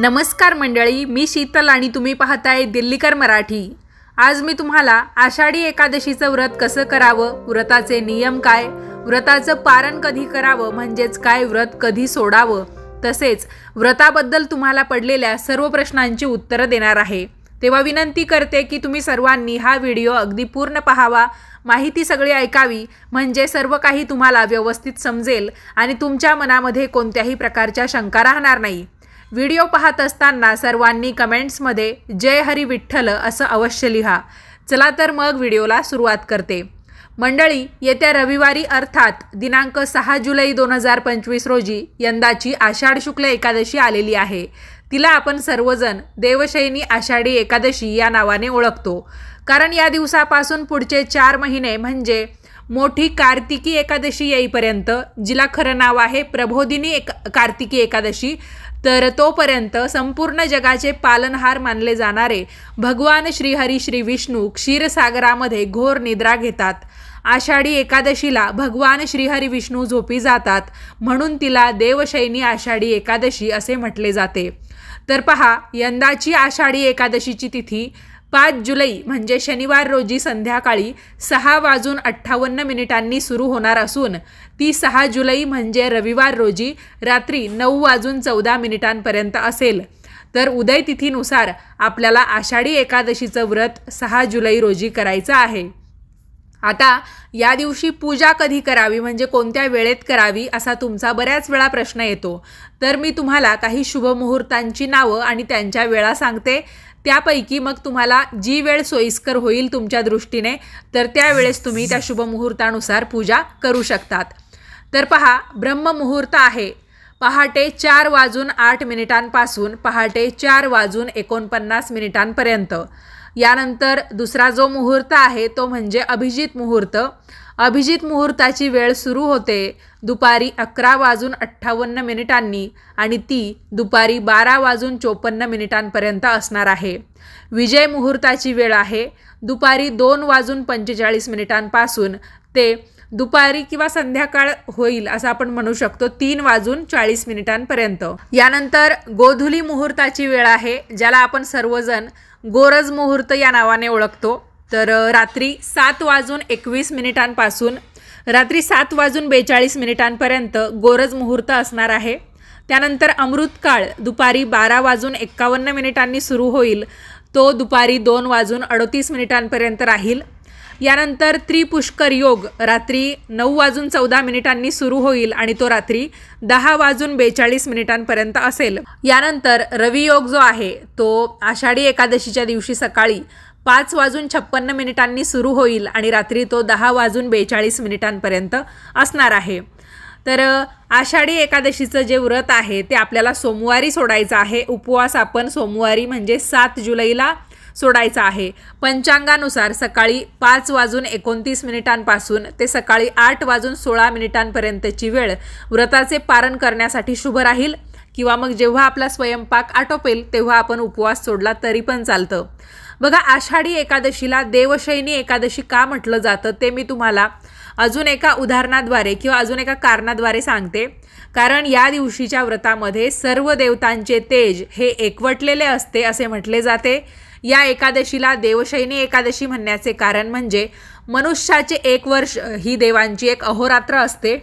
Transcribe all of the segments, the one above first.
नमस्कार मंडळी मी शीतल आणि तुम्ही पाहताय दिल्लीकर मराठी. आज मी तुम्हाला आषाढी एकादशीचं व्रत कसं करावं व्रताचे नियम काय व्रताचं पारण कधी करावं म्हणजेच काय व्रत कधी सोडावं तसेच व्रताबद्दल तुम्हाला पडलेल्या सर्व प्रश्नांची उत्तरं देणार आहे. तेव्हा विनंती करते की तुम्ही सर्वांनी हा व्हिडिओ अगदी पूर्ण पाहावा माहिती सगळी ऐकावी म्हणजे सर्व काही तुम्हाला व्यवस्थित समजेल आणि तुमच्या मनामध्ये कोणत्याही प्रकारच्या शंका राहणार नाही. व्हिडिओ पाहत असताना सर्वांनी कमेंट्समध्ये जय हरी विठ्ठल असं अवश्य लिहा. चला तर मग व्हिडिओला सुरुवात करते. मंडळी येत्या रविवारी अर्थात दिनांक सहा जुलै दोन हजार पंचवीस रोजी यंदाची आषाढ शुक्ल एकादशी आलेली आहे. तिला आपण सर्वजण देवशयनी आषाढी एकादशी या नावाने ओळखतो. कारण या दिवसापासून पुढचे चार महिने म्हणजे मोठी कार्तिकी एकादशी येईपर्यंत जिला खरं नाव आहे प्रबोधिनी एक कार्तिकी एकादशी. तर तोपर्यंत संपूर्ण जगाचे पालनहार मानले जाणारे भगवान श्रीहरी श्री विष्णू क्षीरसागरामध्ये घोर निद्रा घेतात. आषाढी एकादशीला भगवान श्रीहरी विष्णू झोपी जातात म्हणून तिला देवशैनी आषाढी एकादशी असे म्हटले जाते. तर पहा यंदाची आषाढी एकादशीची तिथी पाच जुलै म्हणजे शनिवार रोजी संध्याकाळी सहा वाजून अठ्ठावन्न मिनिटांनी सुरू होणार असून ती सहा जुलै म्हणजे रविवार रोजी रात्री नऊ वाजून चौदा मिनिटांपर्यंत असेल. तर उदय तिथीनुसार आपल्याला आषाढी एकादशीचं व्रत सहा जुलै रोजी करायचं आहे. आता या दिवशी पूजा कधी करावी म्हणजे कोणत्या वेळेत करावी असा तुमचा बऱ्याच वेळा प्रश्न येतो. तर मी तुम्हाला काही शुभमुहूर्तांची नावं आणि त्यांच्या वेळा सांगते. त्यापैकी मग तुम्हाला जी वेळ सोयीस्कर होईल तुमच्या दृष्टीने तर त्यावेळेस तुम्ही त्या शुभमुहूर्तानुसार पूजा करू शकतात. तर पहा ब्रह्ममुहूर्त आहे. पहाटे चार वाजून आठ मिनिटांपासून पहाटे चार वाजून एकोणपन्नास मिनिटांपर्यंत. यानंतर दुसरा जो मुहूर्त आहे तो म्हणजे अभिजित मुहूर्त. अभिजित मुहूर्ताची वेळ सुरू होते दुपारी अकरा वाजून अठ्ठावन्न मिनिटांनी आणि ती दुपारी बारा वाजून चोपन्न मिनिटांपर्यंत असणार आहे. विजय मुहूर्ताची वेळ आहे दुपारी दोन वाजून पंचेचाळीस मिनिटांपासून. ते दुपारी किंवा संध्याकाळ होईल असं आपण म्हणू शकतो तीन वाजून चाळीस मिनिटांपर्यंत. यानंतर गोधुली मुहूर्ताची वेळ आहे ज्याला आपण सर्वजण गोरज मुहूर्त या नावाने ओळखतो. तर रात्री सात वाजून एकवीस मिनिटांपासून रात्री सात वाजून बेचाळीस मिनिटांपर्यंत गोरज मुहूर्त असणार आहे. त्यानंतर अमृतकाळ दुपारी बारा वाजून एक्कावन्न मिनिटांनी सुरू होईल. तो दुपारी दोन वाजून अडतीस मिनिटांपर्यंत राहील. यानंतर त्रिपुष्कर योग रात्री नऊ वाजून चौदा मिनिटांनी सुरू होईल आणि तो रात्री दहा वाजून बेचाळीस मिनिटांपर्यंत असेल. यानंतर रवियोग जो आहे तो आषाढी एकादशीच्या दिवशी सकाळी पाच वाजून छप्पन्न मिनिटांनी सुरू होईल आणि रात्री तो दहा वाजून बेचाळीस मिनिटांपर्यंत असणार आहे. तर आषाढी एकादशीचं जे व्रत आहे ते आपल्याला सोमवारी सोडायचं आहे. उपवास आपण सोमवारी म्हणजे सात जुलैला सोडायचा आहे. पंचांगानुसार सकाळी पाच वाजून एकोणतीस मिनिटांपासून ते सकाळी आठ वाजून सोळा मिनिटांपर्यंतची वेळ व्रताचे पारण करण्यासाठी शुभ राहील किंवा मग जेव्हा आपला स्वयंपाक आटोपेल तेव्हा आपण उपवास सोडला तरी पण चालतं. बघा आषाढी एकादशीला देवशैनी एकादशी का म्हटलं जातं ते मी तुम्हाला अजून एका उदाहरणाद्वारे किंवा अजून एका कारणाद्वारे सांगते. कारण या दिवशीच्या व्रतामध्ये सर्व देवतांचे तेज हे एकवटलेले असते असे म्हटले जाते. या एकादशीला देवशैनी एकादशी म्हणण्याचे कारण म्हणजे मनुष्याचे एक वर्ष ही देवांची एक अहोरात्र असते.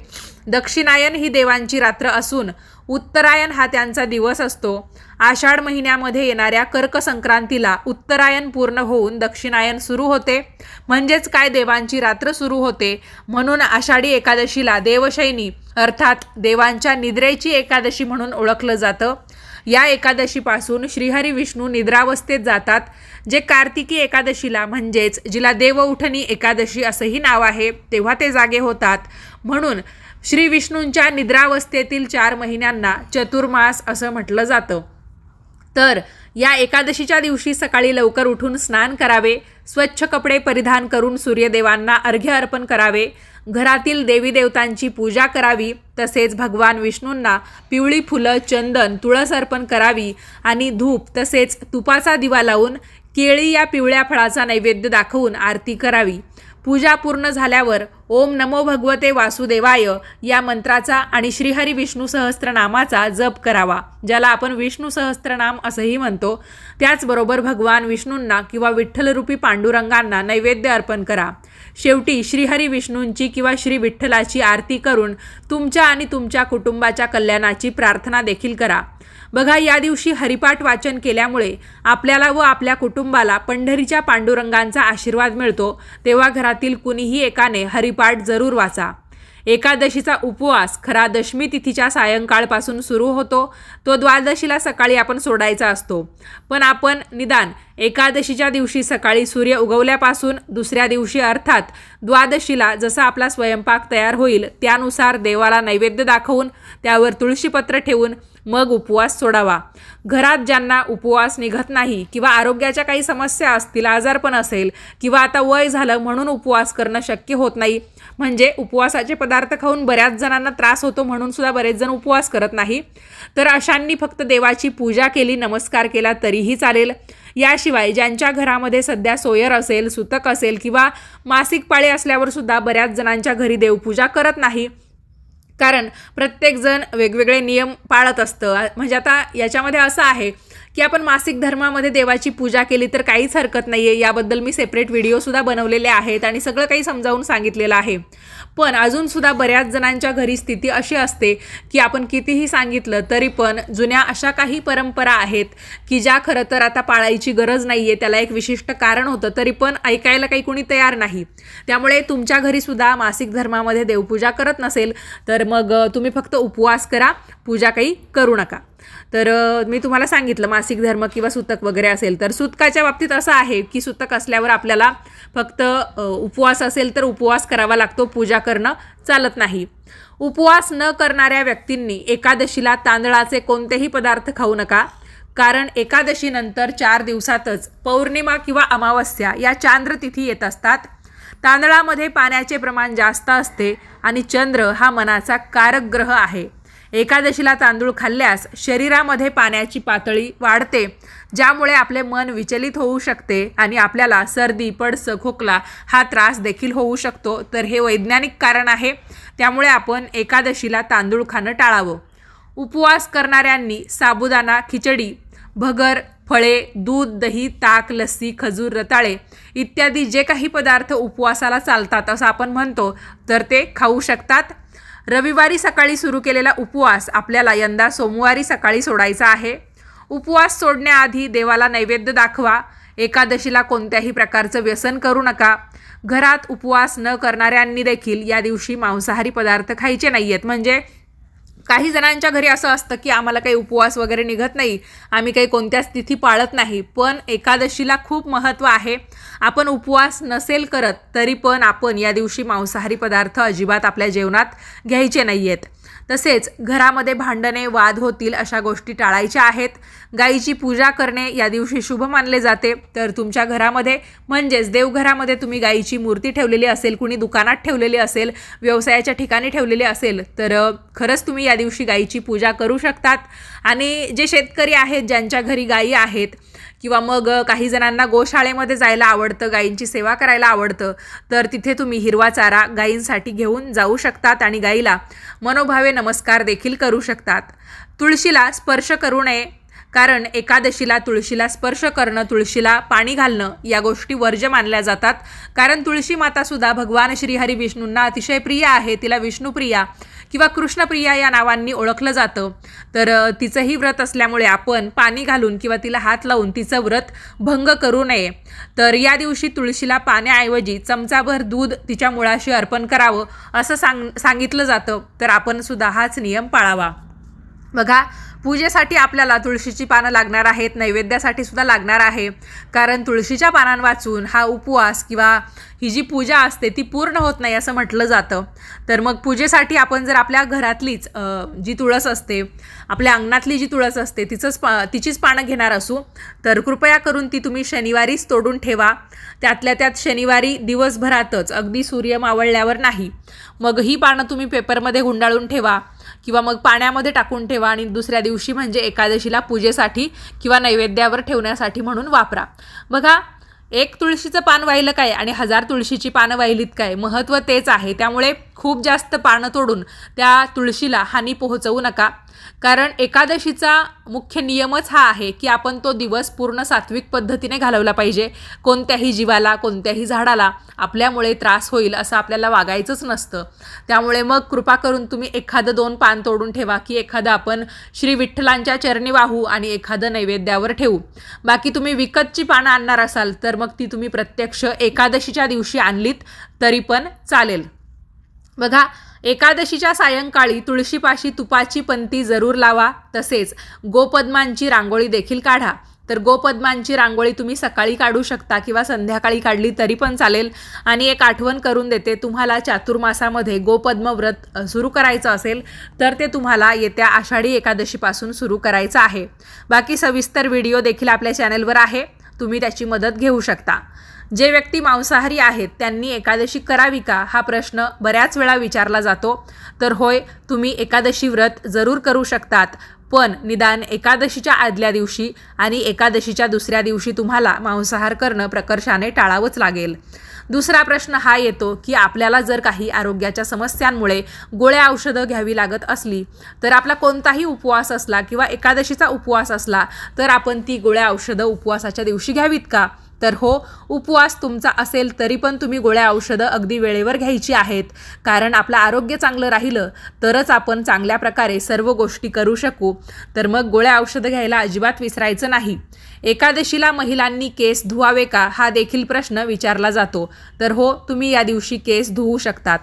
दक्षिणायन ही देवांची रात्र असून उत्तरायण हा त्यांचा दिवस असतो. आषाढ महिन्यामध्ये येणाऱ्या कर्क संक्रांतीला उत्तरायण पूर्ण होऊन दक्षिणायन सुरू होते. म्हणजेच काय? देवांची रात्र सुरू होते. म्हणून आषाढी एकादशीला देवशैनी अर्थात देवांच्या निद्रेची एकादशी म्हणून ओळखलं जातं. या एकादशीपासून श्रीहरी विष्णू निद्रावस्थेत जातात जे कार्तिकी एकादशीला म्हणजेच जिला देवउठणी एकादशी असंही नाव आहे तेव्हा ते जागे होतात. म्हणून श्री विष्णूंच्या निद्रावस्थेतील चार महिन्यांना चतुर्मास असं म्हटलं जातं. तर या एकादशीच्या दिवशी सकाळी लवकर उठून स्नान करावे स्वच्छ कपडे परिधान करून सूर्यदेवांना अर्घ्य अर्पण करावे घरातील देवी देवतांची पूजा करावी तसेच भगवान विष्णूंना पिवळी फुलं चंदन तुळस अर्पण करावी आणि धूप तसेच तुपाचा दिवा लावून केळी या पिवळ्या फळाचा नैवेद्य दाखवून आरती करावी. पूजा पूर्ण झाल्यावर ओम नमो भगवते वासुदेवाय. या मंत्राचा आणि श्रीहरी विष्णू सहस्त्रनामाचा जप करावा ज्याला आपण विष्णू सहस्त्रनाम असंही म्हणतो. त्याचबरोबर भगवान विष्णूंना किंवा विठ्ठलरूपी पांडुरंगांना नैवेद्य अर्पण करा. शेवटी श्रीहरी विष्णूंची किंवा श्री विठ्ठलाची आरती करून तुमच्या आणि तुमच्या कुटुंबाच्या कल्याणाची प्रार्थना देखील करा. बघा या दिवशी हरिपाठ वाचन केल्यामुळे आपल्याला व आपल्या कुटुंबाला पंढरीच्या पांडुरंगांचा आशीर्वाद मिळतो. तेव्हा घरातील कुणीही एकाने हरिपाठ जरूर वाचा. एकादशीचा उपवास खरा दशमी तिथीच्या सायंकाळपासून सुरू होतो. तो द्वादशीला सकाळी आपण सोडायचा असतो. पण आपण निदान एकादशीच्या दिवशी सकाळी सूर्य उगवल्यापासून दुसऱ्या दिवशी अर्थात द्वादशीला जसा आपला स्वयंपाक तयार होईल त्यानुसार देवाला नैवेद्य दाखवून त्यावर तुळशीपत्र ठेवून मग उपवास सोडावा. घरात ज्यांना उपवास निघत नाही किंवा आरोग्याच्या काही समस्या असतील आजारपण असेल किंवा आता वय झालं म्हणून उपवास करणं शक्य होत नाही म्हणजे उपवासाचे पदार्थ खाऊन बऱ्याच जणांना त्रास होतो म्हणून सुद्धा बरेच जण उपवास करत नाही तर अशांनी फक्त देवाची पूजा केली नमस्कार केला तरीही चालेल. याशिवाय ज्यांच्या घरामध्ये सध्या सोयर असेल सुतक असेल किंवा मासिक पाळी असल्यावर सुद्धा बऱ्याच जणांच्या घरी देवपूजा करत नाही. कारण प्रत्येकजण वेगवेगळे नियम पाळत असतं. म्हणजे आता याच्यामध्ये असं आहे की आपण मासिक धर्मामध्ये देवाची पूजा केली तर काहीच हरकत नाही आहे याबद्दल मी सेपरेट व्हिडिओसुद्धा बनवलेले आहेत आणि सगळं काही समजावून सांगितलेलं आहे. पण अजूनसुद्धा बऱ्याच जणांच्या घरी स्थिती अशी असते की आपण कितीही सांगितलं तरी पण जुन्या अशा काही परंपरा आहेत की ज्या खरं तर आता पाळायची गरज नाही आहे त्याला एक विशिष्ट कारण होतं तरी पण ऐकायला काही कोणी तयार नाही. त्यामुळे तुमच्या घरीसुद्धा मासिक धर्मामध्ये देवपूजा करत नसेल तर मग तुम्ही फक्त उपवास करा पूजा काही करू नका. तर मी तुम्हाला सांगितलं मासिक धर्म किंवा सुतक वगैरे असेल तर सुतकाच्या बाबतीत असं आहे की सुतक असल्यावर आपल्याला फक्त उपवास असेल तर उपवास करावा लागतो पूजा करणं चालत नाही. उपवास न करणाऱ्या व्यक्तींनी एकादशीला तांदळाचे कोणतेही पदार्थ खाऊ नका. कारण एकादशीनंतर चार दिवसातच पौर्णिमा किंवा अमावस्या या चांद्रतिथी येत असतात. तांदळामध्ये पाण्याचे प्रमाण जास्त असते आणि चंद्र हा मनाचा कारक ग्रह आहे. एकादशीला तांदूळ खाल्ल्यास शरीरामध्ये पाण्याची पातळी वाढते ज्यामुळे आपले मन विचलित होऊ शकते आणि आपल्याला सर्दी पडस खोकला हा त्रास देखील होऊ शकतो. तर हे वैज्ञानिक कारण आहे. त्यामुळे आपण एकादशीला तांदूळ खाणं टाळावं. उपवास करणाऱ्यांनी साबुदाणा खिचडी भगर फळे दूध दही ताक लस्सी खजूर रताळे इत्यादी जे काही पदार्थ उपवासाला चालतात असं आपण म्हणतो तर ते खाऊ शकतात. रविवारी सकाळी सुरू केलेला उपवास आपल्याला यंदा सोमवारी सकाळी सोडायचा आहे. उपवास सोडण्याआधी देवाला नैवेद्य दाखवा. एकादशीला कोणत्याही प्रकारचं व्यसन करू नका. घरात उपवास न करणाऱ्यांनी देखील या दिवशी मांसाहारी पदार्थ खायचे नाही आहेत म्हणजे काही जणांच्या घरी असं असतं की आम्हाला काही उपवास वगैरे निघत नाही आम्ही काही कोणत्याच तिथी पाळत नाही पण एकादशीला खूप महत्त्व आहे. आपण उपवास नसेल करत तरी पण आपण या दिवशी मांसाहारी पदार्थ अजिबात आपल्या जेवणात घ्यायचे नाही आहेत तसेच घरामध्ये भांडणे वाद होतील अशा गोष्टी टाळायच्या आहेत. गाईची पूजा करणे या दिवशी शुभ मानले जाते. तर तुमच्या घरामध्ये म्हणजेच देवघरामध्ये तुम्ही गाईची मूर्ती ठेवलेली असेल कुणी दुकानात ठेवलेली असेल व्यवसायाच्या ठिकाणी ठेवलेली असेल तर खरंच तुम्ही या दिवशी गाईची पूजा करू शकतात. आणि जे शेतकरी आहेत ज्यांच्या घरी गायी आहेत किंवा मग काही जणांना गोशाळेमध्ये जायला आवडतं गायींची सेवा करायला आवडतं तर तिथे तुम्ही हिरवा चारा गायींसाठी घेऊन जाऊ शकतात आणि गायीला मनोभावे नमस्कार देखील करू शकतात. तुळशीला स्पर्श करू नये कारण एकादशीला तुळशीला स्पर्श करणं तुळशीला पाणी घालणं या गोष्टी वर्ज्य मानल्या जातात. कारण तुळशी मातासुद्धा भगवान श्रीहरी विष्णूंना अतिशय प्रिय आहे तिला विष्णुप्रिया किंवा कृष्णप्रिया या नावांनी ओळखलं जातं. तर तिचंही व्रत असल्यामुळे आपण पाणी घालून किंवा तिला हात लावून तिचं व्रत भंग करू नये. तर या दिवशी तुळशीला पाण्याऐवजी चमचाभर दूध तिच्या मुळाशी अर्पण करावं असं सांग सांगितलं जातं. तर आपण सुद्धा हाच नियम पाळावा. बघा पूजेसाठी आपल्याला तुळशीची पानं लागणार आहेत नैवेद्यासाठी सुद्धा लागणार आहे. कारण तुळशीच्या पानां वाचून हा उपवास किंवा ही जी पूजा असते ती पूर्ण होत नाही असं म्हटलं जातं. तर मग पूजेसाठी आपण जर आपल्या घरातलीच जी तुळस असते आपल्या अंगणातली जी तुळस असते तिचंच पा तिचीच पानं घेणार असू तर कृपया करून ती तुम्ही शनिवारीच तोडून ठेवा. त्यातल्या त्यात शनिवारी दिवसभरातच अगदी सूर्य मावळल्यावर नाही. मग ही पानं तुम्ही पेपरमध्ये गुंडाळून ठेवा. किंवा मग पाण्यामध्ये टाकून ठेवा आणि दुसऱ्या दिवशी म्हणजे एकादशीला पूजेसाठी किंवा नैवेद्यावर ठेवण्यासाठी म्हणून वापरा. बघा एक तुळशीचं पान वाहिलं काय आणि हजार तुळशीची पानं वाहिलीत काय? महत्त्व तेच आहे. त्यामुळे खूप जास्त पानं तोडून त्या तुळशीला हानी पोहोचवू नका. कारण एकादशीचा मुख्य नियमच हा आहे की आपण तो दिवस पूर्ण सात्विक पद्धतीने घालवला पाहिजे. कोणत्याही जीवाला कोणत्याही झाडाला आपल्यामुळे त्रास होईल असं आपल्याला वागायचंच नसतं. त्यामुळे मग कृपा करून तुम्ही एखादं दोन पान तोडून ठेवा की एखादं आपण श्री विठ्ठलांच्या चरणी वाहू आणि एखादं नैवेद्यावर ठेवू. बाकी तुम्ही विकतची पानं आणणार असाल तर मग ती तुम्ही प्रत्यक्ष एकादशीच्या दिवशी आणलीत तरी पण चालेल. बघा एकादशीच्या सायंकाळी तुळशीपाशी तुपाची पंती जरूर लावा तसेच गोपद्मांची रांगोळी देखील काढा. तर गोपद्मांची रांगोळी तुम्ही सकाळी काढू शकता किंवा संध्याकाळी काढली तरी पण चालेल. आणि एक आठवण करून देते तुम्हाला चातुर्मासामध्ये गोपद्म व्रत सुरू करायचं असेल तर ते तुम्हाला येत्या आषाढी एकादशीपासून सुरू करायचं आहे. बाकी सविस्तर व्हिडिओ देखील आपल्या चॅनलवर आहे. तुम्ही त्याची मदत घेऊ शकता. जे व्यक्ती मांसाहारी आहेत त्यांनी एकादशी करावी का? हा प्रश्न बऱ्याच वेळा विचारला जातो. तर होय तुम्ही एकादशी व्रत जरूर करू शकतात पण निदान एकादशीच्या आदल्या दिवशी आणि एकादशीच्या दुसऱ्या दिवशी तुम्हाला मांसाहार करणं प्रकर्षाने टाळावंच लागेल. दुसरा प्रश्न हा येतो की आपल्याला जर काही आरोग्याच्या समस्यांमुळे गोळ्या औषधं घ्यावी लागत असली तर आपला कोणताही उपवास असला किंवा एकादशीचा उपवास असला तर आपण ती गोळ्या औषधं उपवासाच्या दिवशी घ्यावीत का? तर हो उपवास तुमचा असेल तरी पण तुम्ही गोळ्या औषधं अगदी वेळेवर घ्यायची आहेत. कारण आपलं आरोग्य चांगलं राहिलं तरच आपण चांगल्या प्रकारे सर्व गोष्टी करू शकू. तर मग गोळ्या औषधं घ्यायला अजिबात विसरायचं नाही. एकादशीला महिलांनी केस धुवावे का? हा देखील प्रश्न विचारला जातो. तर हो तुम्ही या दिवशी केस धुवू शकतात.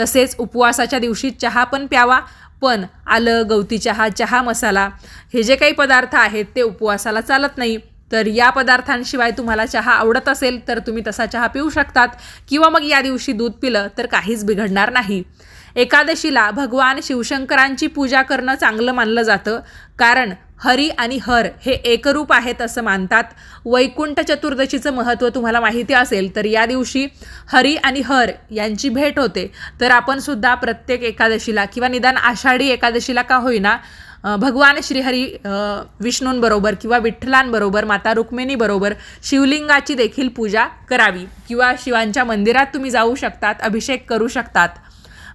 तसेच उपवासाच्या दिवशी चहा पण प्यावा. पण आलं गवती चहा चहा मसाला. हे जे काही पदार्थ आहेत ते उपवासाला चालत नाही. तर या पदार्थांशिवाय तुम्हाला चहा आवडत असेल तर तुम्ही तसा चहा पिऊ शकतात. किंवा मग या दिवशी दूध पिलं तर काहीच बिघडणार नाही. एकादशीला भगवान शिवशंकरांची पूजा करणं चांगलं मानलं जातं. कारण हरी आणि हर हे एकरूप आहेत असं मानतात. वैकुंठ चतुर्दशीचं महत्त्व तुम्हाला माहिती असेल तर या दिवशी हरी आणि हर यांची भेट होते. तर आपण सुद्धा प्रत्येक एकादशीला किंवा निदान आषाढी एकादशीला का होईना भगवान श्रीहरी विष्णूंबरोबर किंवा विठ्ठलांबरोबर माता रुक्मिणीबरोबर शिवलिंगाची देखील पूजा करावी किंवा शिवांच्या मंदिरात तुम्ही जाऊ शकतात अभिषेक करू शकतात.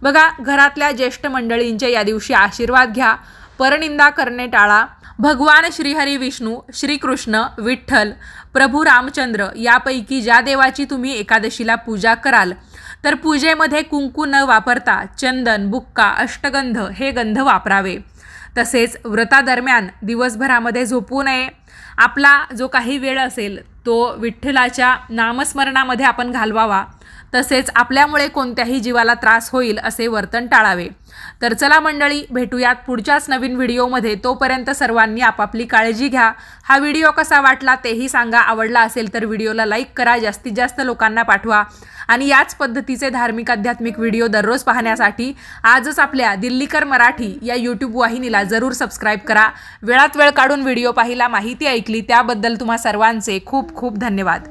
बघा घरातल्या ज्येष्ठ मंडळींचे या दिवशी आशीर्वाद घ्या. परनिंदा करणे टाळा. भगवान श्रीहरी विष्णू श्रीकृष्ण विठ्ठल प्रभू रामचंद्र यापैकी ज्या देवाची तुम्ही एकादशीला पूजा कराल तर पूजेमध्ये कुंकू न वापरता चंदन बुक्का अष्टगंध हे गंध वापरावे. तसेच व्रतादरम्यान दिवसभरामध्ये झोपू नये. आपला जो काही वेळ असेल तो विठ्ठलाच्या नामस्मरणामध्ये आपण घालवावा. तसेच आपल्यामुळे कोणत्याही जीवाला त्रास होईल असे वर्तन टाळावे. तर चला मंडळी भेटूयात पुढच्याच नवीन व्हिडिओमध्ये. तोपर्यंत सर्वांनी आपापली काळजी घ्या. हा व्हिडिओ कसा वाटला तेही सांगा. आवडला असेल तर व्हिडिओला लाईक करा. जास्तीत जास्त लोकांना पाठवा. आणि याच पद्धतीचे धार्मिक आध्यात्मिक व्हिडिओ दररोज पाहण्यासाठी आजच आपल्या दिल्लीकर मराठी या यूट्यूब वाहिनीला जरूर सबस्क्राईब करा. वेळात वेळ काढून व्हिडिओ पाहिला माहिती ऐकली त्याबद्दल तुम्हा सर्वांचे खूप खूप धन्यवाद.